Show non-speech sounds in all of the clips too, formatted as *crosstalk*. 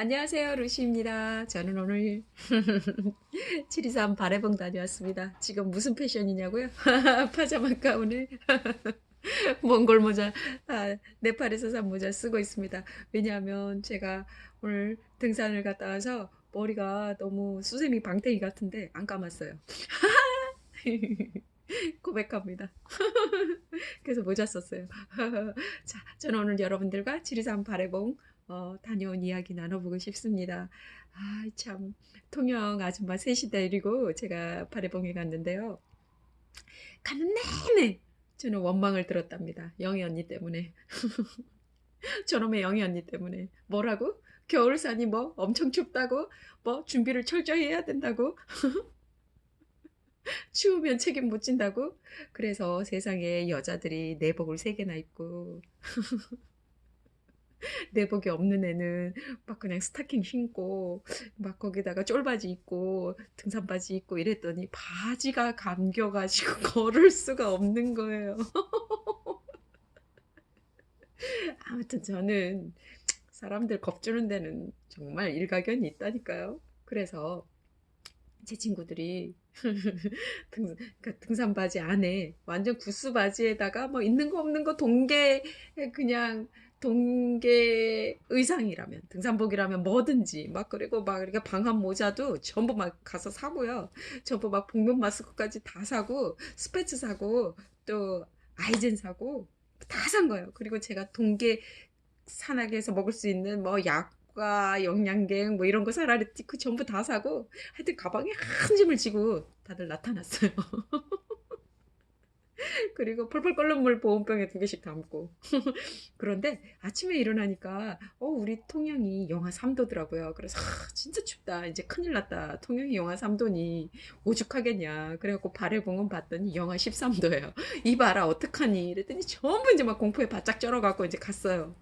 안녕하세요, 루시입니다. 저는 오늘 *laughs* 723 바래봉 다녀왔습니다. 지금 무슨 패션이냐고요? *laughs* 파자마 가운을 *laughs* 몽골 모자, 아, 네팔에서 산 모자 쓰고 있습니다. 왜냐하면 제가 오늘 등산을 갔다 와서 머리가 너무 수세미 방태기 같은데 안 감았어요. 고백합니다. 그래서 모자 썼어요. 자, 저는 오늘 여러분들과 723 바래봉 어, 다녀온 이야기 나눠보고 싶습니다. 아, 참, 통영 아줌마 셋이 데리고 제가 바래봉에 갔는데요. 가는 내내 저는 원망을 들었답니다. 영희 언니 때문에. *laughs* 저놈의 영희 언니 때문에. 뭐라고? 겨울산이 뭐 엄청 춥다고? 뭐 준비를 철저히 해야 된다고? *laughs* 추우면 책임 못 진다고? 그래서 세상에 여자들이 내복을 세 개나 입고 *laughs* *laughs* 내복이 없는 애는 막 그냥 스타킹 신고 막 거기다가 쫄바지 입고 등산 바지 입고 이랬더니 바지가 감겨가지고 *laughs* 걸을 수가 없는 거예요. *laughs* 아무튼 저는 사람들 겁주는 데는 정말 일가견이 있다니까요. 그래서 제 친구들이 등, 그러니까 등산 바지 안에 완전 구스 바지에다가 뭐 있는 거 없는 거 동계 그냥 동계 의상이라면 등산복이라면 뭐든지 막 그리고 막 이렇게 방한 모자도 전부 막 가서 사고요. 전부 막 복면 마스크까지 다 사고 스패츠 사고 또 아이젠 사고 다 산 거예요. 그리고 제가 동계 산악에서 먹을 수 있는 뭐 약과 영양갱 뭐 이런 거 사라리 그 전부 다 사고 하여튼 가방에 한 짐을 지고 다들 나타났어요. *laughs* *laughs* 그리고 펄펄 끓는 물 보온병에 두 개씩 담고. *laughs* 그런데 아침에 일어나니까, 어, 우리 통영이 영하 3도더라고요. 그래서, 아, 진짜 춥다. 이제 큰일 났다. 통영이 영하 3도니 오죽하겠냐. 그래갖고 발해봉은 봤더니 영하 13도예요. 이봐라, 어떡하니. 이랬더니 전부 이제 막 공포에 바짝 쩔어갖고 이제 갔어요.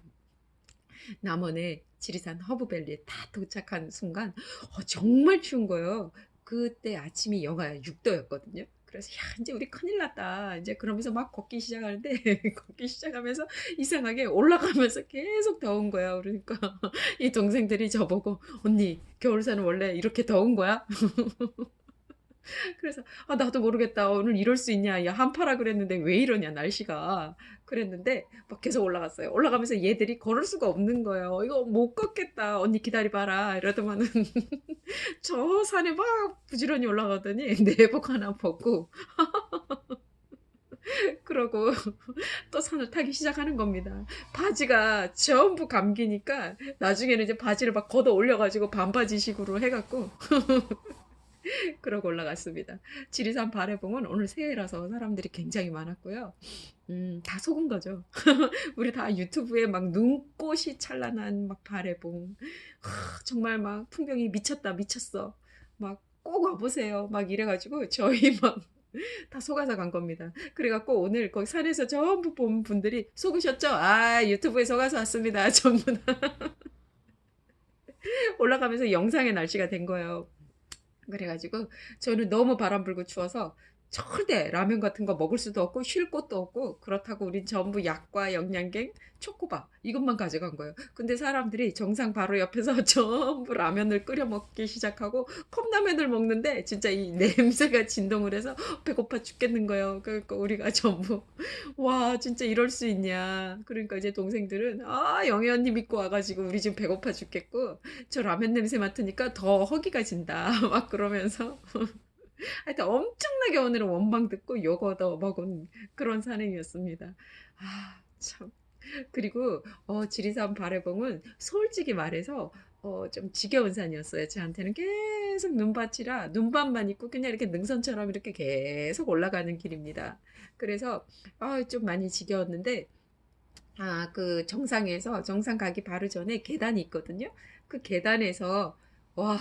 남원의 지리산 허브밸리에 다 도착한 순간, 어, 정말 추운 거예요. 그때 아침이 영하 6도였거든요. 그래서 야 이제 우리 큰일 났다. 이제 그러면서 막 걷기 시작하는데 *laughs* 걷기 시작하면서 이상하게 올라가면서 계속 더운 거야. 그러니까 *laughs* 이 동생들이 저보고 언니 겨울산은 원래 이렇게 더운 거야? *laughs* 그래서 아 나도 모르겠다. 오늘 이럴 수 있냐? 야 한파라 그랬는데 왜 이러냐 날씨가 그랬는데 막 계속 올라갔어요. 올라가면서 얘들이 걸을 수가 없는 거예요 이거 못 걷겠다. 언니 기다려봐라. 이러더만은 *laughs* 저 산에 막 부지런히 올라가더니 *laughs* 내복 하나 벗고 *laughs* 그러고 또 산을 타기 시작하는 겁니다. 바지가 전부 감기니까 나중에는 이제 바지를 막 걷어 올려가지고 반바지식으로 해갖고 *laughs* 그러고 올라갔습니다. 지리산 바래봉은 오늘 새해라서 사람들이 굉장히 많았고요. 음, 다 속은 거죠. *laughs* 우리 다 유튜브에 막 눈꽃이 찬란한 막. 하, 정말 막 풍경이 미쳤다, 미쳤어. 막 꼭 와보세요. 막 이래가지고 저희 *laughs* 막 다 속아서 간 겁니다. 그래갖고 오늘 거기 산에서 전부 본 분들이 속으셨죠? 아, 유튜브에 속아서 왔습니다. 전부 다. 올라가면서 영상의 날씨가 된 거예요. 그래가지고 저는 너무 바람 불고 추워서 절대 라면 같은 거 먹을 수도 없고 쉴 곳도 없고 그렇다고 우린 전부 약과 영양갱 초코바 이것만 가져간 거예요. 근데 사람들이 정상 바로 옆에서 *laughs* 전부 라면을 끓여 먹기 시작하고 컵라면을 먹는데 진짜 이 냄새가 진동을 해서 배고파 죽겠는 거예요. 그러니까 우리가 전부 *laughs* 와 진짜 이럴 수 있냐. 그러니까 이제 동생들은 아 영애 언니 믿고 와가지고 우리 지금 배고파 죽겠고 저 라면 냄새 맡으니까 더 허기가 진다. *laughs* 막 그러면서 하여튼 엄청나게 오늘은 원방 듣고 욕 얻어 먹은 그런 산행이었습니다. 아, 참. 그리고 어, 지리산 바래봉은 솔직히 말해서 어, 좀 지겨운 산이었어요. 저한테는 계속 눈밭이라 눈밭만 있고 그냥 이렇게 능선처럼 이렇게 계속 올라가는 길입니다. 그래서 아, 좀 많이 지겨웠는데 아, 그 정상에서 정상 가기 바로 전에 계단이 있거든요. 그 계단에서 와,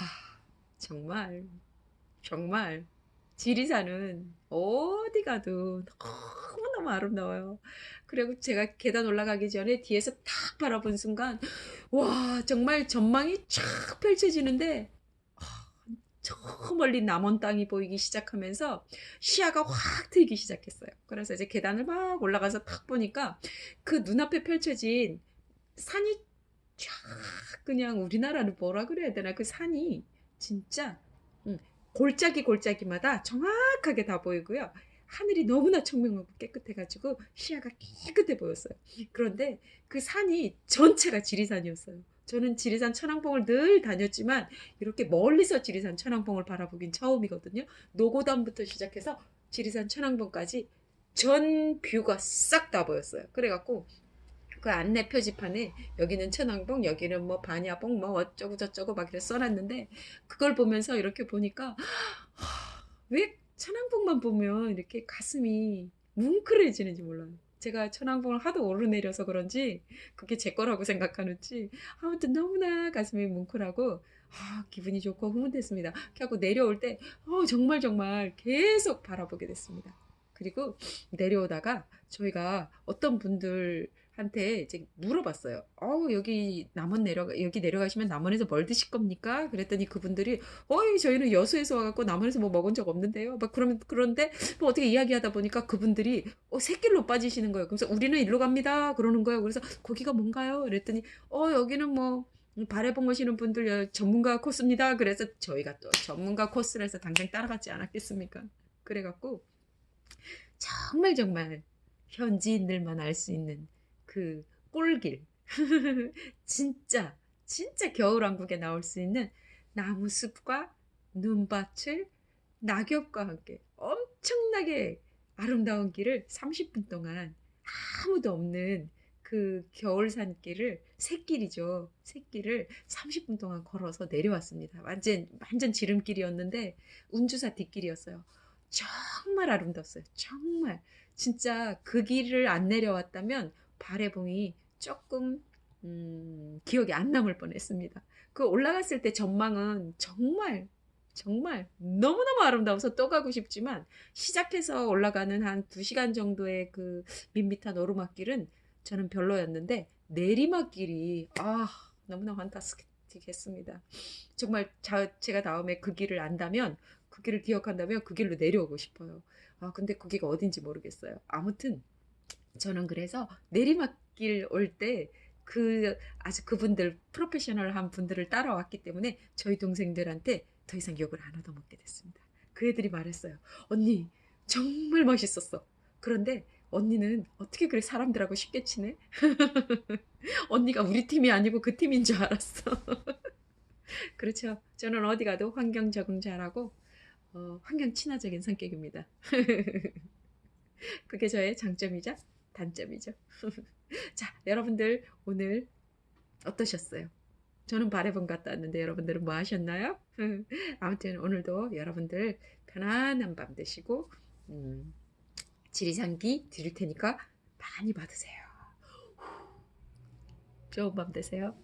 정말 정말 지리산은 어디 가도 너무너무 아름다워요. 그리고 제가 계단 올라가기 전에 뒤에서 탁 바라본 순간 와 정말 전망이 쫙 펼쳐지는데 아, 저 멀리 남원 땅이 보이기 시작하면서 시야가 확 트이기 시작했어요. 그래서 이제 계단을 막 올라가서 탁 보니까 그 눈앞에 펼쳐진 산이 쫙 그냥 우리나라는 뭐라 그래야 되나 그 산이 진짜 음, 골짜기 골짜기마다 정확하게 다 보이고요. 하늘이 너무나 청명하고 깨끗해가지고 시야가 깨끗해 보였어요. 그런데 그 산이 전체가 지리산이었어요. 저는 지리산 천왕봉을 늘 다녔지만 이렇게 멀리서 지리산 천왕봉을 바라보긴 처음이거든요. 노고단부터 시작해서 지리산 천왕봉까지 전 뷰가 싹 다 보였어요. 그래갖고 그 안내 표지판에 여기는 천왕봉, 여기는 뭐 반야봉, 뭐 어쩌고 저쩌고 막 이렇게 써놨는데 그걸 보면서 이렇게 보니까 하, 왜 천왕봉만 보면 이렇게 가슴이 뭉클해지는지 몰라요. 제가 천왕봉을 하도 오르내려서 그런지 그게 제 거라고 생각하는지 아무튼 너무나 가슴이 뭉클하고 아, 기분이 좋고 흐뭇했습니다. 그래갖고 내려올 때 어, 정말 정말 계속 바라보게 됐습니다. 그리고 내려오다가 저희가 어떤 분들 한테 이제 물어봤어요. 어, 여기 남원 내려가, 여기 내려가시면 남원에서 뭘 드실 겁니까? 그랬더니 그분들이, 어이, 저희는 여수에서 와갖고 남원에서 뭐 먹은 적 없는데요. 막 그러면, 그런데 뭐 어떻게 이야기하다 보니까 그분들이, 어, 새길로 빠지시는 거예요. 그래서 우리는 일로 갑니다. 그러는 거예요. 그래서 거기가 뭔가요? 그랬더니, 어, 여기는 뭐, 바래봉 오시는 분들 여- 전문가 코스입니다. 그래서 저희가 또 전문가 코스를 해서 당장 따라가지 않았겠습니까? 그래갖고, 정말 정말 현지인들만 알 수 있는 그 꼴길. *laughs* 진짜, 진짜 겨울왕국에 나올 수 있는 나무숲과 눈밭을 낙엽과 함께 엄청나게 아름다운 길을 30분 동안 아무도 없는 그 겨울 산길을 새길이죠. 새길을 30분 동안 걸어서 내려왔습니다. 완전 완전 지름길이었는데 운주사 뒷길이었어요. 정말 아름답어요. 정말 진짜 그 길을 안 내려왔다면 바래봉이 조금 음, 기억이 안 남을 뻔했습니다. 그 올라갔을 때 전망은 정말 정말 너무너무 아름다워서 또 가고 싶지만 시작해서 올라가는 한 2시간 정도의 그 밋밋한 오르막길은 저는 별로였는데 내리막길이 아 너무나 환타스틱했습니다. 정말 자, 제가 다음에 그 길을 안다면 그 길을 기억한다면 그 길로 내려오고 싶어요. 아 근데 거기가 어딘지 모르겠어요. 아무튼 저는 그래서 내리막길 올 때 그 아주 그분들 프로페셔널한 분들을 따라왔기 때문에 저희 동생들한테 더 이상 욕을 안 얻어먹게 됐습니다. 그 애들이 말했어요. 언니 정말 멋있었어. 그런데 언니는 어떻게 그래 사람들하고 쉽게 치네? *laughs* 언니가 우리 팀이 아니고 그 팀인 줄 알았어. *laughs* 그렇죠. 저는 어디 가도 환경 적응 잘하고 어, 환경 친화적인 성격입니다. *laughs* 그게 저의 장점이자 단점이죠. *laughs* 자, 여러분들 오늘 어떠셨어요? 저는 바래본 갔다 왔는데 여러분들은 뭐 하셨나요? *laughs* 아무튼 오늘도 여러분들 편안한 밤 되시고 음, 지리산기 드릴 테니까 많이 받으세요. 좋은 밤 되세요.